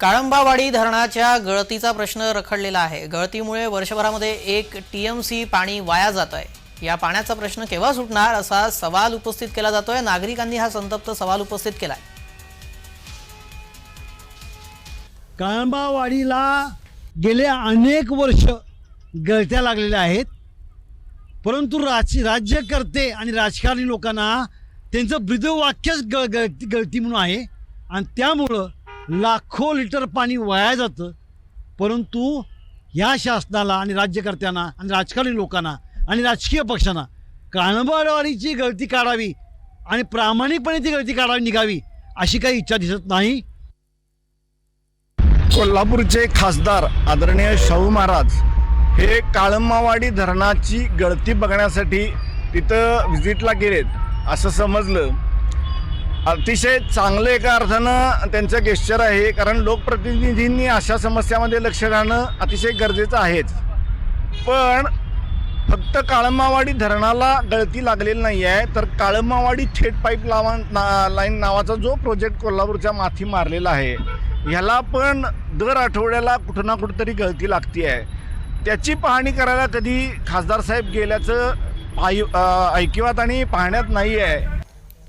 काळंबावाडी धरणाच्या गळतीचा प्रश्न रखडलेला आहे. गळतीमुळे वर्षभरामध्ये एक टीएमसी पाणी वाया जात आहे या पाण्याचा प्रश्न केव्हा सुटणार असा सवाल उपस्थित केला जातोय. नागरिकांनी हा संतप्त सवाल उपस्थित केलाय. काळंबावाडीला गेले अनेक वर्ष गळत्या लागलेल्या आहेत. परंतु राज राज्यकर्ते आणि राजकारणी लोकांना त्यांचं ब्रीदवाक्यच गळ गळती गळती म्हणून आहे. आणि त्यामुळं लाखो लिटर पाणी वाया जातं. परंतु ह्या शासनाला आणि राज्यकर्त्यांना आणि राजकारणी लोकांना आणि राजकीय पक्षांना कानबाडवाडीची गळती काढावी आणि प्रामाणिकपणे ती गळती काढावी निघावी अशी काही इच्छा दिसत नाही. कोल्हापूरचे खासदार आदरणीय शाहू महाराज हे काळंबावाडी धरणाची गळती बघण्यासाठी तिथं व्हिजिटला गेलेत असं समजलं. अतिशय चांगलं एका अर्थानं त्यांचं गेश्चर आहे कारण लोकप्रतिनिधींनी अशा समस्यामध्ये लक्ष घालणं अतिशय गरजेचं आहेच. पण फक्त काळंबावाडी धरणाला गळती लागलेली नाही आहे तर काळंबावाडी थेट पाईप लावा ना लाईन नावाचा जो प्रोजेक्ट कोल्हापूरच्या माथी मारलेला आहे ह्याला पण दर आठवड्याला कुठं ना कुठंतरी गळती लागती आहे. त्याची पाहणी करायला कधी खासदार साहेब गेल्याचं पाय ऐकिवात आणि पाहण्यात नाही आहे.